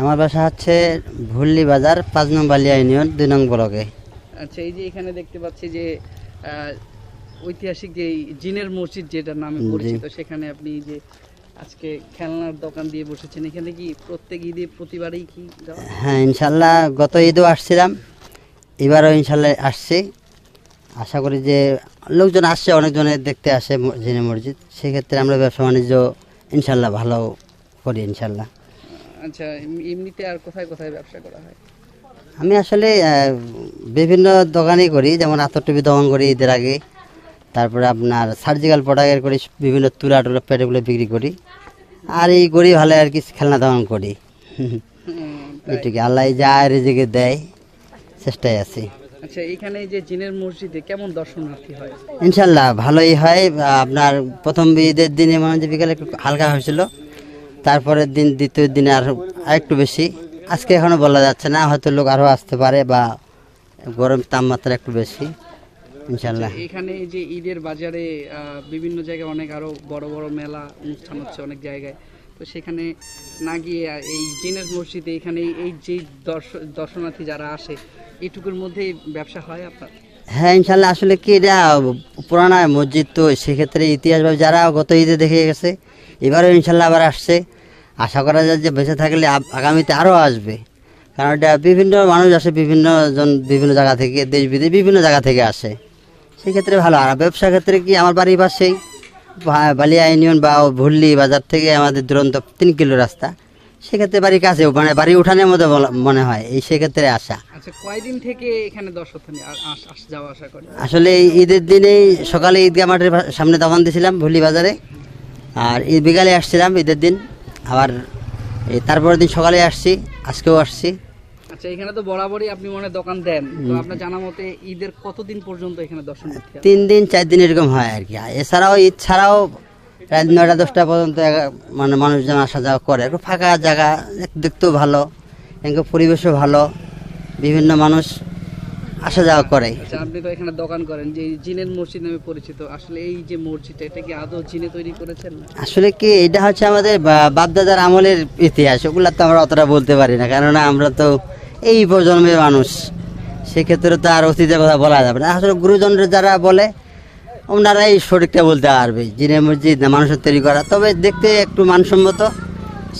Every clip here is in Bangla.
আমার বাসা হচ্ছে ভুল্লি বাজার পাঁচ নং বালিয়া ইউনিয়ন দুই নং ব্লকে। আচ্ছা এই যে এখানে দেখতে পাচ্ছি যে ঐতিহাসিক যে এই জিনের মসজিদ যেটা নামে। পরিচিত সেখানে আপনি যে আজকে খেলনার দোকান দিয়ে বসেছেন। এখানে কি প্রত্যেক ঈদে প্রতিবারই কি হ্যাঁ? ইনশাল্লাহ গত ঈদও আসছিলাম। এবারও ইনশাল্লাহ আসছি। আশা করি যে লোকজন আসছে অনেকজনের দেখতে আসে জিনে মসজিদ। সেক্ষেত্রে আমরা ব্যবসা বাণিজ্য ইনশাল্লাহ ভালো করি ইনশাল্লাহ। আচ্ছা এমনিতে আর কোথায় কোথায় ব্যবসা করা হয়? আমি আসলে বিভিন্ন দোকানই করি যেমন আতর টুপি দোকান করি ঈদের আগে তারপরে আপনার সার্জিক্যাল প্রোডাক্টের করি বিভিন্ন তুলা টুলা প্যাডগুলো বিক্রি করি আর এই করি ভালো আর কি খেলনা দোকান করি। এটুকু আল্লাহ যা রেজেকে দেয় চেষ্টায় আছি। আচ্ছা এখানে যে জিনের মসজিদে কেমন দর্শনার্থী হয়? ইনশাল্লাহ ভালোই হয়। আপনার প্রথম ঈদের দিনে মনে হয় বিকালে একটু হালকা হয়েছিল তারপরের দিন, দ্বিতীয় দিনে আর একটু বেশি। আজকে এখনও বলা যাচ্ছে না, হয়তো লোক আরও আসতে পারে বা গরম তাপমাত্রা একটু বেশি ইনশাল্লাহ এখানে যে ঈদের বাজারে বিভিন্ন জায়গায় অনেক আরও বড় বড় মেলা অনুষ্ঠান হচ্ছে অনেক জায়গায়। তো সেখানে না গিয়ে এই জিনের মসজিদে এখানে এই- যে দর্শ- দর্শনার্থী যারা আসে, এটুকুর মধ্যেই ব্যবসা হয় আপনার? হ্যাঁ ইনশাল্লাহ। আসলে কি এটা, পুরানা মসজিদ তো, সেক্ষেত্রে ইতিহাসভাবে যারা গত ঈদে দেখে গেছে, এবারও ইনশাল্লাহ আবার আসছে। আশা করা যায় যে বেঁচে থাকলে আগামীতে আরও আসবে। কারণ এটা বিভিন্ন মানুষ আসে, বিভিন্ন জন, বিভিন্ন জায়গা থেকে, দেশ বিদেশ বিভিন্ন জায়গা থেকে আসে। সেক্ষেত্রে ভালো। আর ব্যবসা ক্ষেত্রে কি আমার বাড়ির পাশেই বালিয়া ইউনিয়ন বা ভুল্লি বাজার থেকে আমাদের দুরন্ত তিন কিলো রাস্তা। সেক্ষেত্রে বাড়ির কাছে মানে বাড়ি উঠানের মতো মনে হয়। এই সেক্ষেত্রে আসা। আচ্ছা কয়দিন থেকে এখানে দর্শনার্থী আস- আস যাওয়া আসা করে? আসলে ঈদের দিনেই সকালে ঈদগাহ মাঠের সামনে দোকান দিয়েছিলাম ভুলি বাজারে। আর ঈদ বিকালে আসছিলাম ঈদের দিন। আবার তারপরের দিন সকালে আসছি আজকেও আসছি। আচ্ছা এখানে তো বরাবরই আপনি মনে দোকান দেন। তো আপনার জানা মতে ঈদের কতদিন পর্যন্ত এখানে দর্শনার্থী? তিন দিন চার দিন এরকম হয় আর কি। এছাড়াও ঈদ ছাড়াও রাত নয়টা দশটা পর্যন্ত মানে মানুষজন আসা যাওয়া করে। একটু ফাঁকা জায়গা দেখতেও ভালো এখানকার পরিবেশও ভালো। বিভিন্ন মানুষ আসা যাওয়া করে। আচ্ছা আপনি তো এখানে দোকান করেন যে এই জিনের মসজিদ নামে পরিচিত আসলে এই যে মসজিদটা এটা কি আদৌ জিনে তৈরি করেছেন? আসলে কি এটা হচ্ছে আমাদের বাপদাদার আমলের ইতিহাস ওগুলা তো আমরা অতটা বলতে পারি না কেননা আমরা তো এই প্রজন্মের মানুষ। সেক্ষেত্রে তো আর অতীতের কথা বলা যাবে না। আসলে গুরুজনরা যারা বলে ওনারাই সঠিকটা বলতে পারবে জিনে মসজিদ না মানুষের তৈরি করা। তবে দেখতে একটু মানসম্মত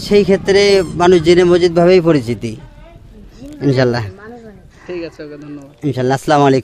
সেই ক্ষেত্রে মানুষ জিনে মসজিদ ভাবেই পরিচিতি ইনশাল্লাহ ঠিক আছে ওকে ধন্যবাদ। ইনশাল্লাহ আসসালামু আলাইকুম।